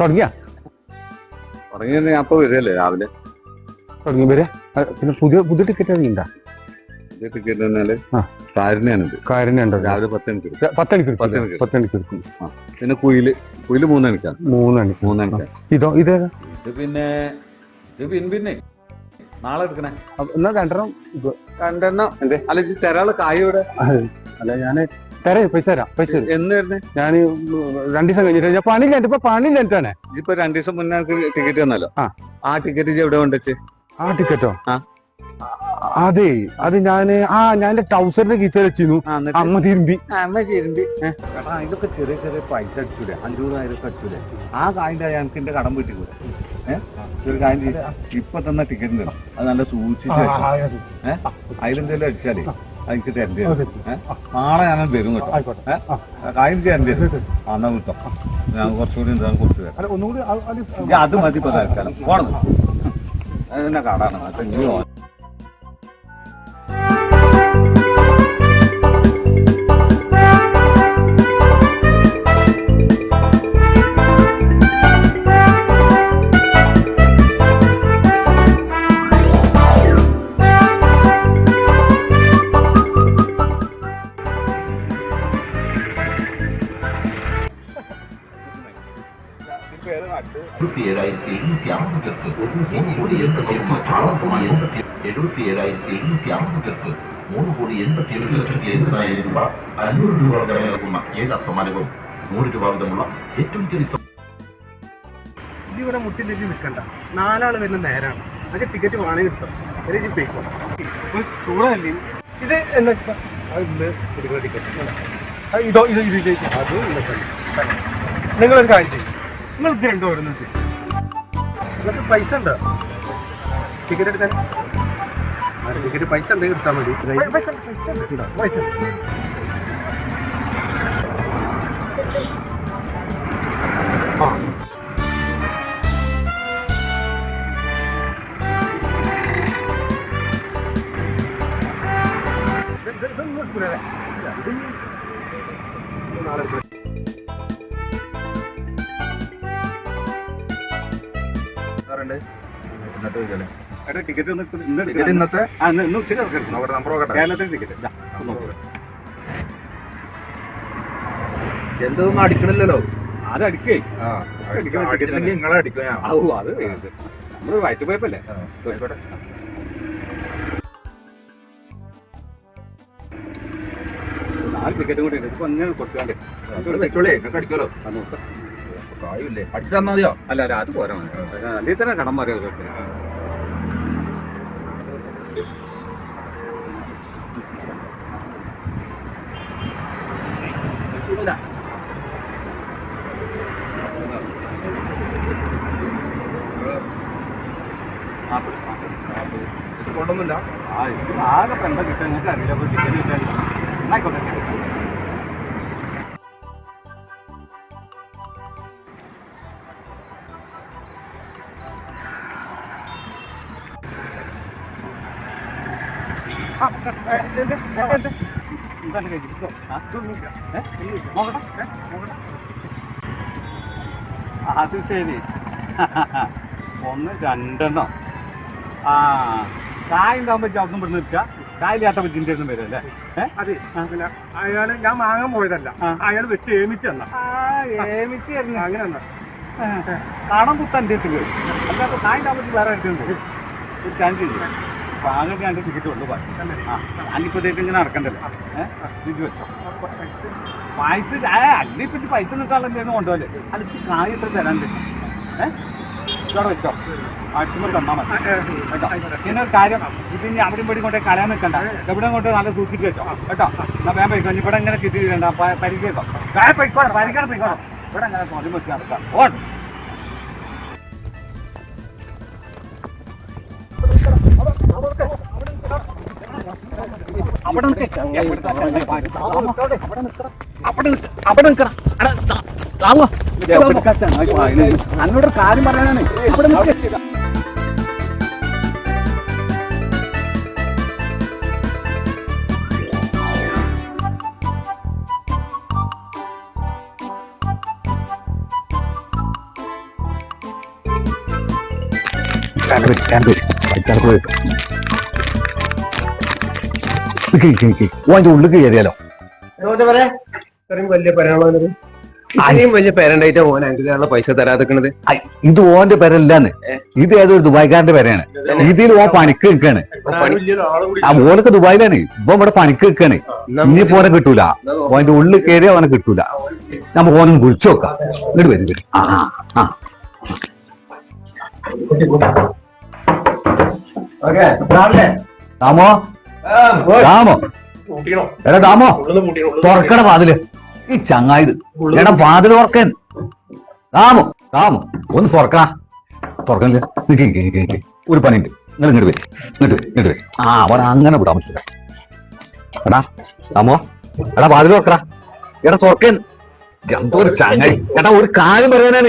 തുടങ്ങിയ? തുടങ്ങി തന്നെ ഞാൻ രാവിലെ. തുടങ്ങി വരെ പിന്നെ പുതിയ പുതിയ ടിക്കറ്റ് ഇറങ്ങിണ്ടാ പുതിയ ടിക്കറ്റ് തന്നാൽ കാര്യം ഉണ്ടോ രാവിലെ. പത്തണിക്ക് പത്ത് മണിക്ക്. പത്ത് മണിക്ക് എടുക്കും പിന്നെ കുയിൽ. കുയിൽ മൂന്നണിക്കാണ്. മൂന്നണി. മൂന്നണിക്കാണ്. ഇതോ ഇത്? പിന്നെ ഇത് പിന്നെ. നാളെ എടുക്കണേ. എന്നാ രണ്ടെണ്ണം രണ്ടെണ്ണം. അല്ല ഇത് ഇവിടെ അല്ല ഞാൻ തരേ പൈസ തരാം പൈസ തരും. എന്ന് ഞാൻ രണ്ടു ദിവസം കഴിഞ്ഞിട്ട് ഞാൻ പണിയില്ല ഇപ്പൊ പണിയില്ലായിട്ടാണ് ഇതിപ്പോ രണ്ടു ദിവസം മുന്നേ എനിക്ക് ടിക്കറ്റ് തന്നല്ലോ. ആ. ആ ടിക്കറ്റ് എവിടെ കൊണ്ടുവച്ച്? ആ ടിക്കറ്റോ ആ. അതെ അത് ഞാൻ ആ ഞാൻ എന്റെ ടൗസറിന്റെ കീച്ചർ വെച്ചിരുന്നു. അമ്മ തിരുമ്പി. അമ്മ തിരുമ്പി. ഇതൊക്കെ ചെറിയ ചെറിയ പൈസ അടിച്ചൂടെ? അഞ്ഞൂറായിരം ഒക്കെ അടിച്ചൂടെ? ആ കായിന്റെ ഞങ്ങൾക്ക് എന്റെ കടം വീട്ടിക്കൂടെ ഒരു കാര്യം. ഇപ്പൊ തന്ന ടിക്കറ്റ് തരണം അത് നല്ല സൂക്ഷിച്ചു. ഏഹ് അതിലെന്തെങ്കിലും അടിച്ചാലേ? എനിക്ക് തരേണ്ടി വരും. നാളെ ഞാൻ വരും കേട്ടോ. കാര്യം തരേണ്ടി വരും. ആ, എന്നാ കിട്ടോ. ഞാൻ കുറച്ചുകൂടി കൊടുത്തു തരാം. അത് മതി ഇപ്പൊ തൽക്കാലം. പോണം. അതെന്നെ കാടാണ് അത് ഇനി എഴുപത്തി ഏഴായിരത്തി എഴുന്നൂറ്റി അറുപത് പേർക്ക് മൂന്ന് കോടി എൺപത്തി എട്ട് എൺപത്തി എഴുപത്തി ഏഴായിരത്തി എഴുന്നൂറ്റി അറുപത് പേർക്ക് മൂന്ന് കോടി എൺപത്തി ഏഴ് ലക്ഷത്തി രൂപ അഞ്ഞൂറ് രൂപ സമ്മാനവും നൂറ് രൂപ ഏറ്റവും ചെറിയ ഇവിടെ മുട്ടിലേക്ക് നിൽക്കണ്ട. നാലാൾ വരുന്ന നേരാണ്. അതൊക്കെ ടിക്കറ്റ് വാങ്ങി പോയിക്കോ ചൂടല്ലേ ഇത് എന്താ ടിക്കറ്റ് ഇതോ ഇത് ഇത് ഇത് അത് നിങ്ങൾ നിങ്ങളൊരു കാര്യം ചെയ്യും. നിങ്ങൾ ഇത് രണ്ടു വരുന്നത് നിങ്ങൾക്ക് പൈസ ഉണ്ടോ? ടിക്കറ്റ് എടുക്കാൻ? ടിക്കറ്റ് പൈസ ഉണ്ടെങ്കിൽ എടുത്താൽ മതി. പൈസ പൈസ. ആ. ഇത് ഇത് ഇതൊന്നും? ഇതൊന്നും ഇത് എടുക്കൂല. എടാ ടിക്കറ്റ് ഇന്നത്തെ? നോക്കട്ടെ. നമ്പർ നോക്കട്ടെ കേരളത്തിന്റെ ടിക്കറ്റ്. എന്തൊന്നും അടിക്കണില്ലല്ലോ? അത് അടിക്കേ. അടിക്കുന്നെങ്കിൽ നിങ്ങളെ അടിക്കും ഞാൻ. ഔ അത് ആയിക്കോട്ടെ. നാല് ടിക്കറ്റും കൂടി ഉണ്ട്. ഇപ്പൊ അങ്ങനെ കൊടുക്കാണ്ട്. വെച്ചോളേ. നിങ്ങൾക്ക് അടിക്കുമല്ലോ. അത് നോക്കാം. കായില്ലേ അടിച്ചു തന്നാ മതിയോ? അല്ല അല്ല അത് പോരാ അല്ലെങ്കിൽ തന്നെ കടം പറയാ കൊണ്ടൊന്നുമില്ല. ആ ഇത് ആകെ പെണ്ണ എന്താ കിട്ടാൻ നിങ്ങൾക്ക് അറിയില്ല അപ്പോൾ ടിക്കറ്റ് കിട്ടാൻ എന്നായിക്കോട്ടെ അത് ശരി. ഒന്ന് രണ്ടെണ്ണം. ആ കായ ഉണ്ടാകുമ്പോ അവിടുന്ന് ഇവിടെ നിൽക്കുക കായലാത്ത ചിന്തയിൽ ഒന്നും വരും അല്ലേ അതെ. പിന്നെ അയാൾ ഞാൻ വാങ്ങാൻ പോയതല്ല. അയാൾ അയാൾ വെച്ച് ഏമിച്ച് തന്ന. ഏമിച്ച് തരുന്നു. അങ്ങനെ തന്ന. കടം കുത്താൻ വരും അല്ലാതെ കായ ഉണ്ടാകുമ്പോൾ വേറെ ഒരു ഒരു കാര്യം ആകെ രണ്ട് ടിക്കറ്റ് കൊണ്ട് ബാക്കി ആ അല്ലിപ്പത്തേക്ക് ഇങ്ങനെ നടക്കണ്ടല്ലോ. ഏഹ് ഇത് വെച്ചോ. പൈസ ഏ അല്ലിപ്പോ ഇത് പൈസ നിൽക്കാനുള്ള എന്തെങ്കിലും കൊണ്ടുപോലെ അല്ലിച്ച് കായ ഇത്ര തരാണ്ട് ഏഹ് ഇവിടെ വെച്ചോ. അടിച്ചുമ്പോൾ തന്നാ മതി. കേട്ടോ? പിന്നെ ഒരു കാര്യം ഇത് ഇനി അവിടെ ഇവിടെ കൊണ്ടേ കളയാൻ നിൽക്കണ്ട. എവിടെ കൊണ്ട് നല്ല സൂക്ഷിച്ച് വെച്ചോ. കേട്ടോ? എന്നാ വേഗം പോയിക്കോ. ഇവിടെ ഇങ്ങനെ കിട്ടിയിട്ടുണ്ട് പരിചയത്തോ വേഗം പോയിക്കോട്ടെ പരിക്കാൻ പോയിക്കോട്ടെ ഇവിടെ അങ്ങനെ തോന്നി വെച്ച് നടക്കാം. അവിടെ അവിടെ നിൽക്കണം അന്നോട് കാര്യം പറയാനാണ്. അവിടെ നിൽക്കുക രണ്ടുപേര് രണ്ടുപേര് ഓന്റെ ഉള്ളിൽ കയറിയാലോ? വലിയ പേരണ്ടായിട്ട് പൈസ തരാതിക്കണത് ഇത് ഓന്റെ പേരല്ലാന്ന്. ഇത് ഏതൊരു ദുബായ്ക്കാരന്റെ പേരാണ്. ഇതിൽ ഓൻ പണിക്ക് നിൽക്കാണ്. ആ ഓനൊക്കെ ദുബായിലാണ്. ഇപ്പൊ ഇവിടെ പണിക്ക് നിൽക്കാണ്. ഇനി പോലെ കിട്ടൂല. ഓന്റെ ഉള്ളിൽ കയറി അവനെ കിട്ടൂല. നമുക്ക് ഓനെ വിളിച്ചു നോക്കാം. ഇങ്ങോട്ട് വരും വരും. ആ ആ, ഓക്കെ ദാമോ. എടാ ദാമോ. തുറക്കണ വാതിൽ. ഈ ചങ്ങായത്. എടാ വാതിൽ തുറക്കൻ. ദാമോ ദാമോ ഒന്ന് തുറക്കണ തുറക്കണില്ല. നിക്ക്. ഒരു പണിയുണ്ട്. നിങ്ങൾ ഇങ്ങോട്ട് വരും. ഇങ്ങോട്ട് വരും ഇങ്ങോട്ട് വരും. ആ അവൻ അങ്ങനെ വിടാൻ പറ്റില്ല എടാ ദാമോ. എടാ വാതിൽ തുറക്കടാ. എടാ തുറക്കൻ. എന്തോ ഒരു ചങ്ങായി. എടാ ഒരു കാര്യം പറയാനാണ്.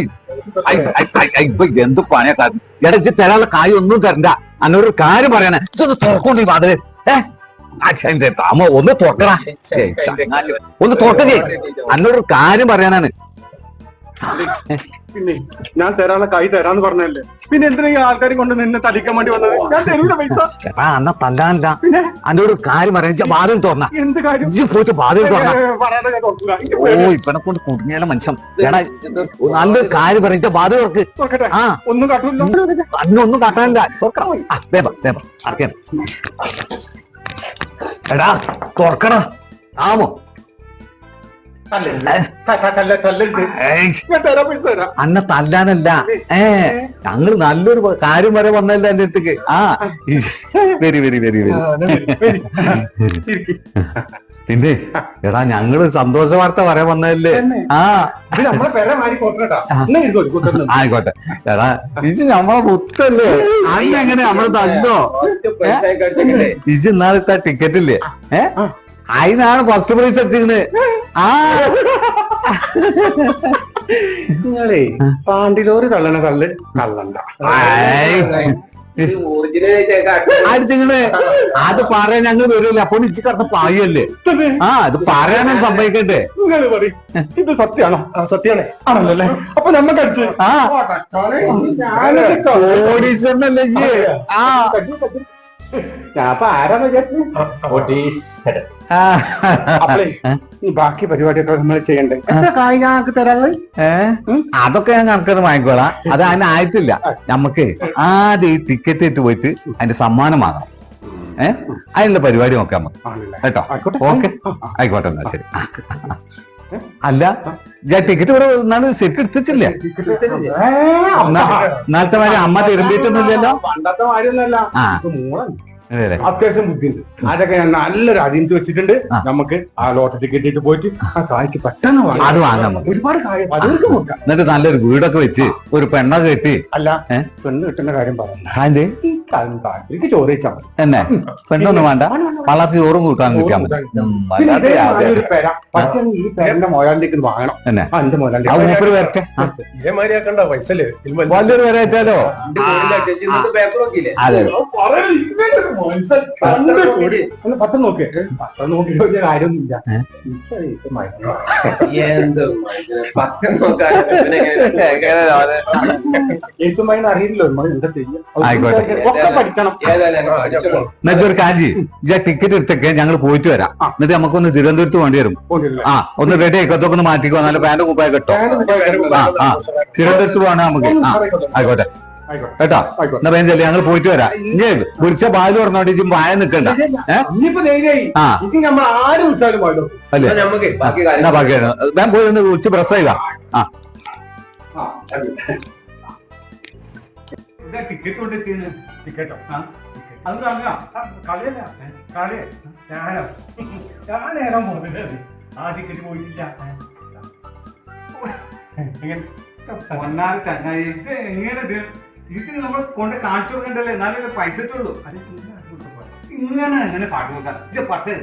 എന്ത് പണിയാ കാര്യം? എടാ ഇജ്ജ് തരാനുള്ള കായ് ഒന്നും തരണ്ട. അന്നൊരു കാര്യം പറയാനാ. ഇതൊന്ന് തുറക്കൊണ്ട് ഈ വാതിൽ. താമോ ഒന്ന് തൊട്ടടാ ഒന്ന് തുറക്കേ അന്നൊരു കാര്യം പറയാനാണ്. പിന്നെ ഞാൻ തരാനുള്ള കൈ തരാന്ന് പറഞ്ഞല്ലേ പിന്നെ എന്തിനാ ഈ ആൾക്കാരെ കൊണ്ട് നിന്നെ തടിക്കാൻ വേണ്ടി വന്നത്? ഞാൻ തരൂല പൈസ. അന്ന തല്ലാനില്ല. പിന്നെ? കാര്യം പറയാൻ ബാധ്യം വാതിൽ തുറന്ന. എന്ത് കാര്യം? ഇജ്ജ് പോയിട്ട് വാതിൽ തോന്നാ പറയാതെ ഞാൻ തുറക്കൂല. എനിക്ക് ഓ പേടി. ഇവനെ കൊണ്ട് കുടുങ്ങിയാലും മനുഷ്യൻ. എടാ നല്ലൊരു കാര്യം പറയാ. വാതിൽ തുറക്ക്. തുറക്കട്ടെ? ആ. ഒന്നും കാട്ടൂല്ലോ അതിനൊന്നും കാട്ടാനില്ല. തുറക്കണം. ആ ദേ അടക്കാൻ എടാ തുറക്കടാ. ആമോ അന്ന തല്ലാനല്ല. ഏ ഞങ്ങൾ നല്ലൊരു കാര്യം വരെ വന്നല്ല എന്റെ അടുത്തേക്ക്. ആ വെരി വെരി വെരി വെരി. പിന്നെ എടാ ഞങ്ങൾ സന്തോഷ വാർത്ത പറയാൻ വന്നതല്ലേ. ആ. ആയിക്കോട്ടെ. എടാ ഇജ് നമ്മളെ മുത്തല്ലേ അന്ന് എങ്ങനെ നമ്മൾ തല്ലോ ഇജ് ഇന്നാളത്തെ ടിക്കറ്റ് ഇല്ലേ? ഏ? അതിനാണ് ഫസ്റ്റ് പ്രൈസ് എത്തിക്കുന്നത് ആ. നിങ്ങളേ പാണ്ടിലോറി കള്ളണ കള്ള് കള്ളല്ല അടിച്ചിങ്ങനെ അത് പറയാൻ ഞങ്ങൾ വരില്ല അപ്പൊ ഇച്ചി കടന്ന് പായല്ലേ ആ അത് പറയാനും സംഭവിക്കട്ടെ നിങ്ങൾ പറയും. ഇത് സത്യാണോ ആ സത്യാണ് ആണല്ലോ അല്ലേ അപ്പൊ നമ്മക്ക് അടിച്ചു. ആ. കോടീശ്വരനല്ലേ? ആ. ഞാൻ അപ്പൊ ആരാന്ന് വിചാരിച്ചു? ആ. അപ്പളേ ഈ ബാക്കി പരിപാടിയൊക്കെ നമ്മൾ ചെയ്യണ്ടേ? കായിക കായ് ഞങ്ങൾക്ക് തരാനുള്ളത് അതൊക്കെ ഞാൻ കണക്കത് വാങ്ങിക്കോളാം. അത് അതിന് ആയിട്ടില്ല. നമുക്ക് ആദ്യം ഈ ടിക്കറ്റ് ഇട്ട് പോയിട്ട് അതിന്റെ സമ്മാനം വാങ്ങണം ഏഹ് അതിനുള്ള പരിപാടി നോക്കാം നമുക്ക്. കേട്ടോ. ഓക്കെ. ആയിക്കോട്ടെ എന്നാ ശരി. അല്ല ഞാൻ ടിക്കറ്റ് ഇവിടെ നാളെ ശരിക്കും എടുത്തിട്ടില്ല. നാളത്തെ മാതിരി അമ്മ തിരുമ്പിയിട്ടൊന്നുമില്ലല്ലോ. പണ്ടത്തെ അതെ അത്യാവശ്യം ബുദ്ധി അതൊക്കെ ഞാൻ നല്ലൊരു അതിന് വെച്ചിട്ടുണ്ട്. നമുക്ക് ആ ലോട്ടറി ടിക്കറ്റ് ഇട്ട് പോയിട്ട് ആ കായ്ക്ക് പെട്ടെന്ന്. അത് വാങ്ങാം. ഒരുപാട് പലർക്കും എന്നിട്ട് നല്ലൊരു വീടൊക്കെ വെച്ച് ഒരു പെണ്ണ കെട്ടി. അല്ല പെണ്ണ് കിട്ടുന്ന കാര്യം പറയണ്ട. അതിന്റെ ഈ കാര്യം താല്പര്യം ചോറ് വെച്ചാൽ മതി എന്നെ പെണ്ണൊന്നും വേണ്ട. വളർച്ച ചോറും കൂട്ടാൻ കിട്ടിയാൽ മതി പെര. ഈ പേരന്റെ മോയാണ്ടിക്ക് ഇത് വാങ്ങണം. എന്നെ ആ എന്റെ മൂപ്പര് വരട്ടെ. ഇതേമാതിരി ആക്കണ്ട വലിയൊരു വരാറ്റാലോ അതെ. പത്തം നോക്കേ. പത്തം നോക്കി വലിയ കാര്യമൊന്നുമില്ല അറിയില്ലല്ലോ നമ്മൾ എന്താ പഠിക്കണം എന്നിട്ട് ഒരു കാഞ്ചി ഇജ്ജ ടിക്കറ്റ് എടുത്തൊക്കെ ഞങ്ങൾ പോയിട്ട് വരാം. എന്നിട്ട് നമുക്കൊന്ന് തിരുവനന്തപുരത്ത് വേണ്ടി വരും. ആ ഒന്ന് റെഡി ആയിക്കോട്ടെ ഒന്ന് മാറ്റിക്കോ. നല്ല പാന്റ് കുപ്പായ കിട്ടോ ആ ആ. തിരുവനന്തപുരത്ത് പോകണം നമുക്ക്. ആ ആയിക്കോട്ടെ. ആയിക്കോട്ടെ. കേട്ടോ. എന്നാ പേ ഞങ്ങൾ പോയിട്ട് വരാം. ഇനി കുറിച്ച പാൽ പറഞ്ഞോണ്ട് ഇജ്ജ് പായ നിക്കണ്ട. അല്ലേ? എന്നാ ബാക്കിയാണ് ഞാൻ പോയി ഒന്ന് ഉച്ച പ്രസ് ചെയ്ത ആ. ഇതാ ടിക്കറ്റ് കൊണ്ട് ചെയ്യുന്നത് ടിക്കറ്റോ? അത് വാങ്ങാം കളിയല്ല. കളി. ഞാനോ? ഞാൻ നേരം പോകുന്നില്ല ആ ടിക്കറ്റ് പോയിട്ടില്ല. ഇങ്ങനെ. ഒന്നാം ചങ്ങായി. ഇത് എങ്ങനെ ഇത്? ഇത് നമ്മൾ കൊണ്ട് കാണിച്ചു കൊടുക്കണ്ടല്ലേ? എന്നാലേ പൈസ ഇട്ടുള്ളൂ ഇങ്ങനെ എങ്ങനെ കാട്ടു കൊടുക്കാം ഇത് പക്ഷേ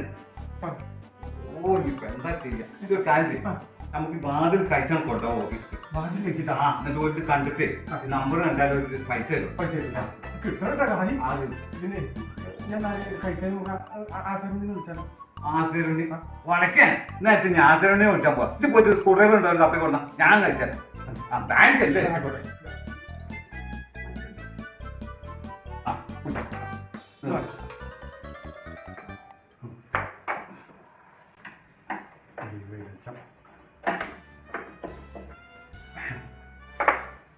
ഓ ഇപ്പൊ എന്താ ചെയ്യാ? ഇതൊരു കാര്യം ചെയ്യാം. നമുക്ക് ഈ വാതിൽ കഴിച്ചാൽ കൊണ്ടുപോകും ഓഫീസിൽ വാതിൽ വെച്ചിട്ടാ ആ എന്നിട്ട് ഒരു കണ്ടിട്ട് നമ്പർ കണ്ടാലും പൈസ തരും. പൈസ ഇല്ല. കിട്ടണട്ടോ കായ് അത്. പിന്നെ ഞാൻ കഴിക്കാൻ വിളിച്ചാലോ? ആസിറിന് നേരത്തെ ഞാൻ ആസിറിനെ വിളിച്ചാൽ പോവാ. ഇത് പോയിട്ട് സ്കൂൾ ഡ്രൈവർ ഉണ്ടോ കപ്പി കൊണ്ട ഞാൻ കഴിച്ചാൽ ആ ബാങ്ക് അല്ലേ?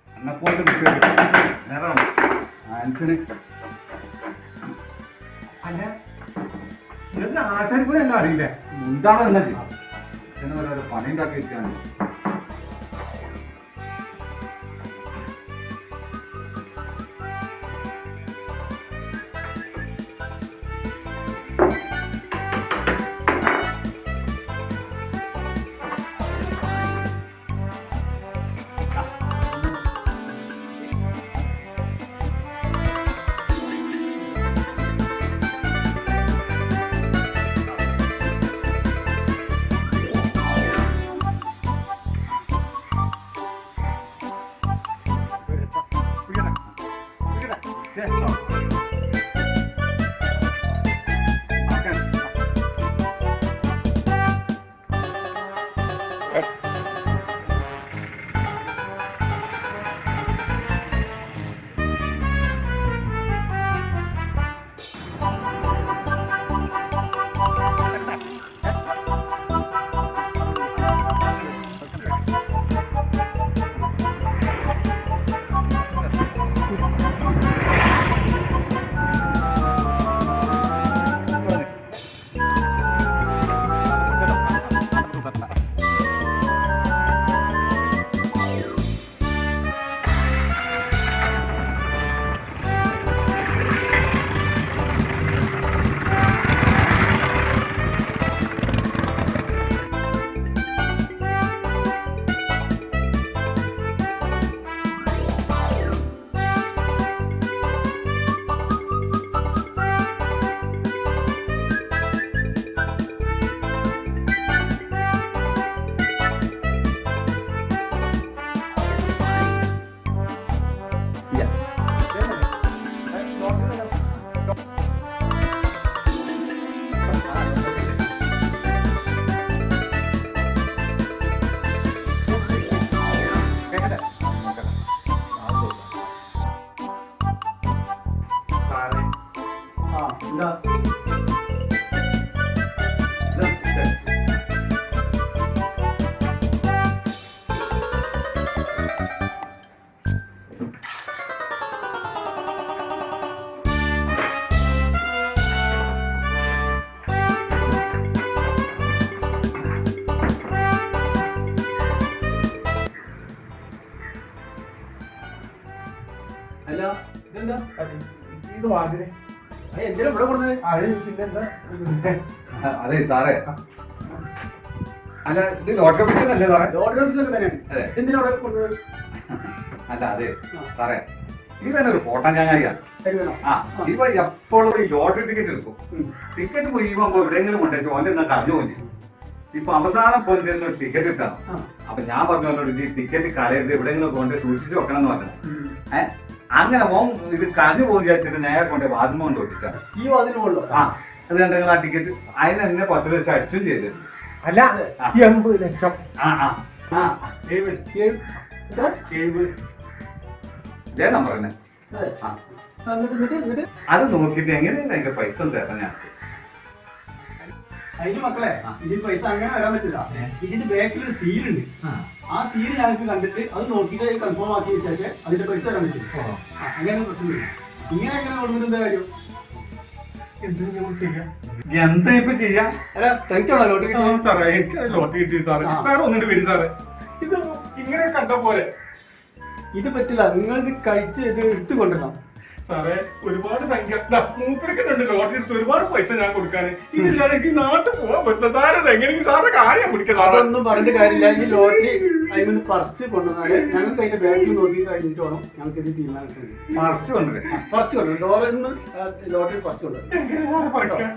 എന്നെ പോയിട്ട് നേരം ആൻസിന് അല്ല ഇതെന്താ ആശാരിപ്പണി എല്ലാം അറിയില്ലേ എന്താണ് എന്നത് പണി ഉണ്ടാക്കി വെച്ചാണ് സാറേ ഇതെന്താ ഇത് വാതിൽ. എന്തിനാ ഇവിടെ കൊടുത്തത് അത് പിന്നെന്താ അതെ സാറേ. അല്ല ഇത് ലോട്ടറി ഓഫീസർ അല്ലേ സാറേ? ലോട്ടറി ഓഫീസർ തന്നെയാണ്. അതെ. എന്തിനാ കൊടുത്തത് അല്ല അതെ. സാറേ ഇത് തന്നെ ഒരു ഫോട്ടോ ഞാൻ ശരി ആ ഇപ്പൊ എപ്പോഴും ഈ ലോട്ടറി ടിക്കറ്റ് എടുക്കും. ടിക്കറ്റ് പോയി ഇവിടെ എവിടെയെങ്കിലും കൊണ്ടുവച്ചു ഓന്റെ എന്നാ കളഞ്ഞു പോയി ഇപ്പൊ അവസാനം പോയി ഒരു ടിക്കറ്റ് ഇട്ടാണ് ആ. അപ്പൊ ഞാൻ പറഞ്ഞു അവനോട് ഈ ടിക്കറ്റ് കളയരുത് എവിടെയെങ്കിലും കൊണ്ട് സൂക്ഷിച്ചു വെക്കണം എന്ന് പറഞ്ഞു ഏഹ് അങ്ങനെ മോൻ ഇത് കളഞ്ഞു പോകും വിചാരിച്ചിട്ട് നേരെ കൊണ്ട് വാതിമ കൊണ്ട് ഒട്ടിച്ചാണ് ഈ വാതിന് കൊള്ളോ ആ. അത് കണ്ടെങ്കിൽ ആ ടിക്കറ്റ് അതിന് എന്നെ പത്ത് ലക്ഷം അടിച്ചും ചെയ്തു. അല്ല. എൺപത് ലക്ഷം. ആ ആ. ആ ഏഴ് ഏഴ് എത്ര? ഏഴ് ഇതേ നമ്പർ തന്നെ. ആ അത് നോക്കിയിട്ട് എങ്ങനെയാണ് അതിന്റെ പൈസ ഒന്ന് തരാം ഞാൻ. അതിന് മക്കളെ. ഇതിന് പൈസ അങ്ങനെ വരാൻ പറ്റില്ല. ഇതിന്റെ ബാക്കിൽ ഒരു സീലുണ്ട് ആ. സീൽ ഞങ്ങൾക്ക് കണ്ടിട്ട് അത് നോക്കിയിട്ട് കൺഫേം ആക്കിയ ശേഷം അതിന്റെ പൈസ തരാൻ പറ്റും ആ, അങ്ങനെ ഒരു പ്രശ്നമില്ല ഇങ്ങനെ എങ്ങനെ കൊടുക്കുന്നത് എന്താ കാര്യം? എന്താ ഇപ്പൊ ചെയ്യാ? അല്ല തനിക്കാണോ ലോട്ടറി സാറേ എനിക്ക് ലോട്ടറി കിട്ടി സാറേ? ആ. സാർ ഒന്നിട്ട് വരും സാറേ. ഇത് ഇങ്ങനെ കണ്ട പോലെ. ഇത് പറ്റില്ല. നിങ്ങൾ ഇത് കഴിച്ച് ഇത് എടുത്തു കൊണ്ടുവരണം. സാറേ ഒരുപാട് സംഖ്യ മൂപ്പരൊക്കെ രണ്ട് ലോട്ടറി എടുത്ത് ഒരുപാട് പൈസ ഞാൻ കൊടുക്കാൻ. ഇതില്ലാതെ എനിക്ക് നാട്ടിൽ പോവാൻ പറ്റില്ല. സാറേ എങ്ങനെയെങ്കിലും സാറിന്റെ കാര്യം പിടിക്കാം സാറേ. അതൊന്നും പറഞ്ഞിട്ട് കാര്യമില്ല. ഈ ലോട്ടറി അതിന് പറിച്ച് കൊണ്ടുവന്നാൽ ഞങ്ങൾക്ക് അതിന്റെ ബാങ്കിൽ നോക്കി കഴിഞ്ഞിട്ട് വേണം ഞങ്ങൾക്ക് ഇത് തീരുമാനിക്കുന്നത് പറിച്ച് കൊണ്ടുവരും പറിച്ച് കൊണ്ടുവരും ലോറിന്ന് ലോട്ടറി പറിച്ചു കൊണ്ടുവരും. എങ്ങനെ സാറേ പറിക്കാം?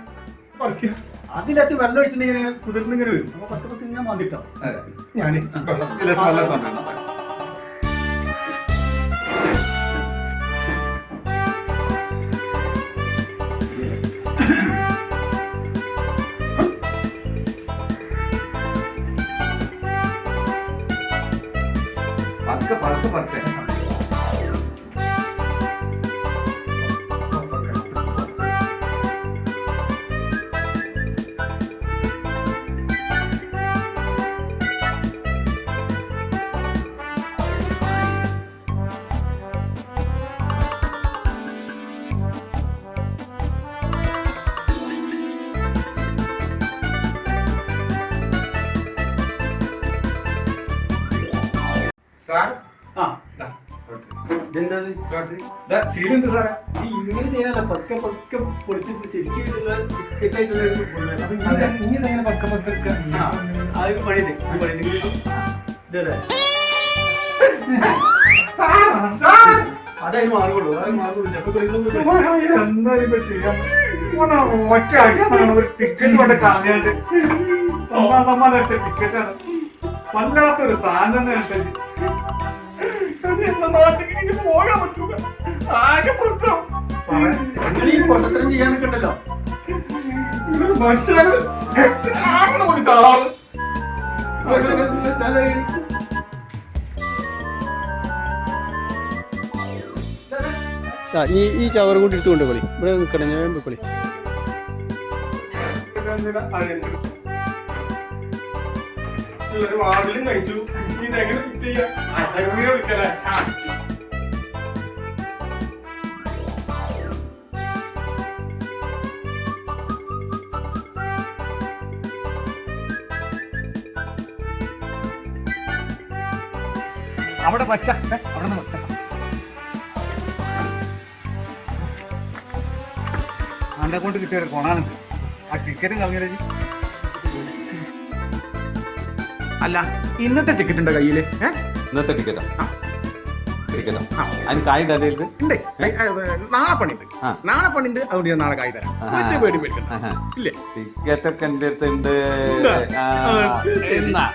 പറിക്കാം. അത് ലേശം വെള്ളം ഒഴിച്ചിട്ടുണ്ടെങ്കിൽ കുതിർന്നിങ്ങനെ വരും. അപ്പൊ പത്ത് പത്ത് ഞാൻ അതെ. ഞാൻ. ഇതെന്താ ലോട്ടറി. സീലുണ്ട് സാറേ. ഇത് ഇങ്ങനെ ചെയ്യാനല്ല പക്ക പതുക്കെ പൊളിച്ചിട്ട് ശരിക്കുള്ള. അപ്പൊ ഇനി ഇതെങ്ങനെ പക്ക പക്ക പണിയുണ്ട് ഈ പണിയുണ്ട് ഇതല്ലേ. അതായത് മാറുള്ളൂ അതായത് മോനെ, ഇതെന്താ ഇപ്പൊ ചെയ്യാൻ? മോനെ, ഒറ്റ അടിക്കാനാണ് ഒരു ടിക്കറ്റ് കൊണ്ട് കാണിയാണ്ട് ഒന്നാം സമ്മാനം അടിച്ച ടിക്കറ്റാണ് വല്ലാത്തൊരു സാധനം തന്നെ പോകാൻ പറ്റൂല. ആകെ പ്രശ്നം. നിങ്ങൾ ഈ പൊട്ടത്തരം കൂട്ടി ആകണം ഒരു ചാൾ ഈ ഈ ചവറും കൂടി എടുത്തു കൊണ്ടുപോളി ഇവിടെ നിൽക്കണം ഞാൻ വെക്കോളി ഒരു വാർഡിലും കഴിച്ചു. ഇതെങ്ങനെ ഫിറ്റ് ചെയ്യാം? വിളിക്കലേ. അവിടെ വച്ച. അവിടെ നിന്ന് വച്ച. അന്റെ കൊണ്ട് കിട്ടിയ ഒരു ആ ടിക്കറ്റും കളഞ്ഞില്ലേ അല്ല ഇന്നത്തെ ടിക്കറ്റ് ഉണ്ടോ കയ്യിൽ? ഇന്നത്തെ ടിക്കറ്റാ ടിക്കറ്റാ അതിന് കായ് ഉണ്ട്. നാളെ. നാളെ പണിണ്ട് അതുകൊണ്ട് ഞാൻ നാളെ കായ് തരാം. ആഹാ. വലിയ പേടി പേടിക്കണ്ട ഇല്ലേ? ടിക്കറ്റ് ഒക്കെ എന്റെ അടുത്തുണ്ട്. എന്നാ.